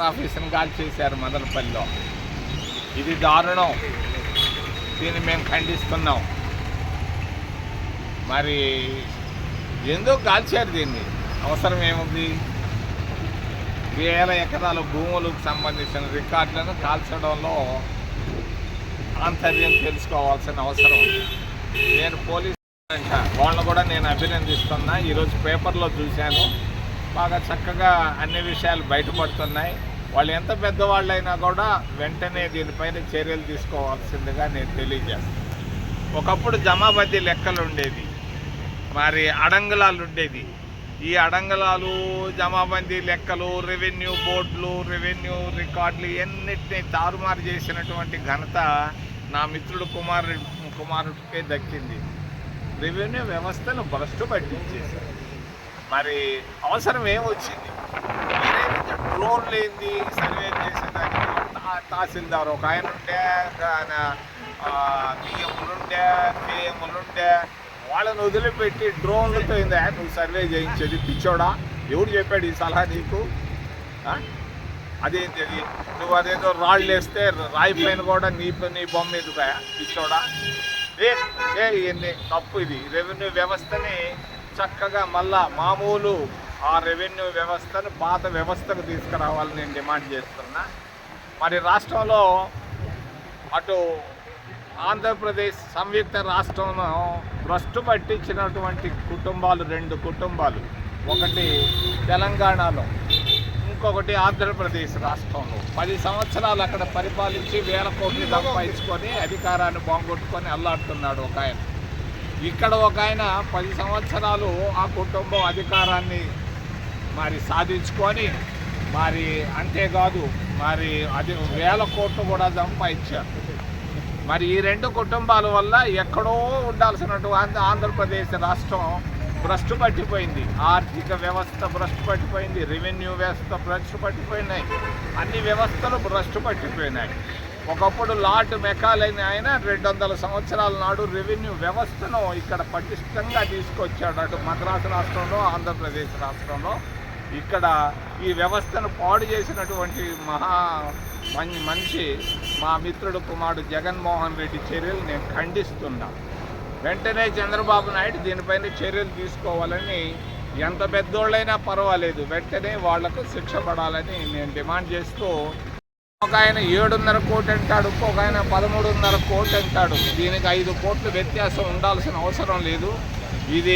ఆఫీసును గాలి చేశారు మదనపల్లిలో. ఇది దారుణం. దీన్ని మేము ఖండిస్తున్నాం. మరి ఎందుకు కాల్చారు దీన్ని? అవసరం ఏముంది? వేల ఎకరాల భూములకు సంబంధించిన రికార్డులను కాల్చడంలో ఆంతర్యం తెలుసుకోవాల్సిన అవసరం ఉంది. నేను పోలీస్ వాళ్ళని కూడా నేను అభినందిస్తున్నా. ఈరోజు పేపర్లో చూశాను. బాగా చక్కగా అన్ని విషయాలు బయటపడుతున్నాయి. వాళ్ళు ఎంత పెద్దవాళ్ళైనా కూడా వెంటనే దీనిపైన చర్యలు తీసుకోవాల్సిందిగా నేను తెలియజేస్తాను ఒకప్పుడు జమాబద్దీ లెక్కలు ఉండేది మరి అడంగులాలు ఉండేది ఈ అడంగులాలు జమాబందీ లెక్కలు రెవెన్యూ బోర్డులు రెవెన్యూ రికార్డులు ఇవన్నిటిని తారుమారు చేసినటువంటి ఘనత నా మిత్రుడు కుమారు కుమారుడికే దక్కింది. రెవెన్యూ వ్యవస్థను భ్రష్టు పట్టించేశారు మరి అవసరం ఏమొచ్చింది? మీరేమైతే డ్రోన్ లేనిది సర్వే చేసేదానికి తహసీల్దార్ ఒక ఆయన ఉండే ఆయన బిఎంలుండే పిఎంలుండే వాళ్ళని వదిలిపెట్టి డ్రోన్లతో ఇందా నువ్వు సర్వే చేయించేది పిచ్చోడా? ఎవడు చెప్పాడు ఈ సలహా నీకు? ఆ? అదేంటి అది నువ్వు అదేదో రాళ్ళు వేస్తే రాయి పైన కూడా నీ నీ బొమ్మ ఎదుగా పిచ్చోడా? ఏ ఏ ఇవన్నీ తప్పు ఇది. రెవెన్యూ వ్యవస్థని చక్కగా మళ్ళా మామూలు ఆ రెవెన్యూ వ్యవస్థను పాత వ్యవస్థకు తీసుకురావాలని నేను డిమాండ్ చేస్తున్నా. మరి రాష్ట్రంలో అటు ఆంధ్రప్రదేశ్ సంయుక్త రాష్ట్రంలో భ్రష్టు పట్టించినటువంటి కుటుంబాలు రెండు కుటుంబాలు. ఒకటి తెలంగాణలో ఇంకొకటి ఆంధ్రప్రదేశ్ రాష్ట్రంలో. పది సంవత్సరాలు అక్కడ పరిపాలించి వేల కోట్లు సంపాదించుకొని అధికారాన్ని బాగొట్టుకొని అల్లాడుతున్నాడు ఒక ఆయన. ఇక్కడ ఒక ఆయన పది సంవత్సరాలు ఆ కుటుంబం అధికారాన్ని మరి సాధించుకొని మరి అంతేకాదు మరి అది వేల కోట్లు కూడా సంపాదించారు. మరి ఈ రెండు కుటుంబాల వల్ల ఎక్కడో ఉండాల్సినటువంటి ఆంధ్రప్రదేశ్ రాష్ట్రం భ్రష్టు పట్టిపోయింది. ఆర్థిక వ్యవస్థ భ్రష్టు పట్టిపోయింది. రెవెన్యూ వ్యవస్థ భ్రష్టు పట్టిపోయినాయి. అన్ని వ్యవస్థలు భ్రష్టు పట్టిపోయినాయి. ఒకప్పుడు లార్డ్ మెకాలైన ఆయన రెండు వందల సంవత్సరాల నాడు రెవెన్యూ వ్యవస్థను ఇక్కడ పటిష్టంగా తీసుకొచ్చాడు అటు మద్రాసు రాష్ట్రంలో ఆంధ్రప్రదేశ్ రాష్ట్రంలో. ఇక్కడ ఈ వ్యవస్థను పాడు చేసినటువంటి మహా మంచి మనిషి మా మిత్రుడు కుమారుడు జగన్మోహన్ రెడ్డి చర్యలు నేను ఖండిస్తున్నా. వెంటనే చంద్రబాబు నాయుడు దీనిపైన చర్యలు తీసుకోవాలని ఎంత పెద్దోళ్ళైనా పర్వాలేదు. వెంటనే వాళ్ళకు శిక్ష పడాలని నేను డిమాండ్ చేస్తూ ఒక ఆయన ఏడున్నర కోటి అంటాడు ఒక ఆయన పదమూడున్నర కోటి అంటాడు. దీనికి ఐదు కోట్ల వ్యత్యాసం ఉండాల్సిన అవసరం లేదు. ఇది